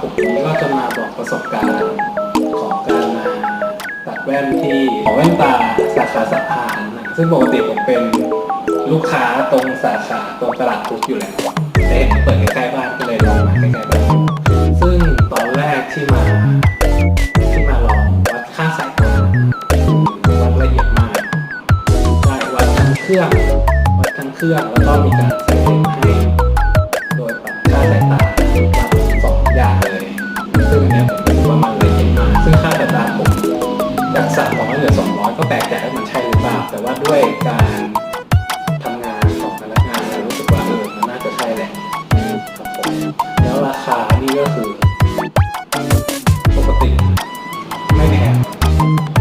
ผมวันนี้ก็จะมาบอกประสบการณ์ของการมาตัดแว่นที่หอแว่นตาสาขาสะพานนะซึ่งปกติผมเป็นลูกค้าตรงสาขาตรงตลาดพุทธอยู่แล้วแต่เห็นเปิดใกล้ๆบ้านก็เลยลองมาใกล้ๆบ้านซึ่งตอนแรกที่มาที่มาลองวัดค่าสายตาวัดละเอียดมากได้วัดทั้งเครื่องวัดทั้งเครื่องแล้วก็มีการใส่เลนส์ให้โดยปรับค่าสายตารับ กใจว่ามันใช่หรือเปล่า แต่ว่าด้วยการทำงานของพนักงานเรารู้สึกว่าเออมันน่าจะใช่แหละครับผมแล้วราคานี่ก็คือ ปกติไม่แพง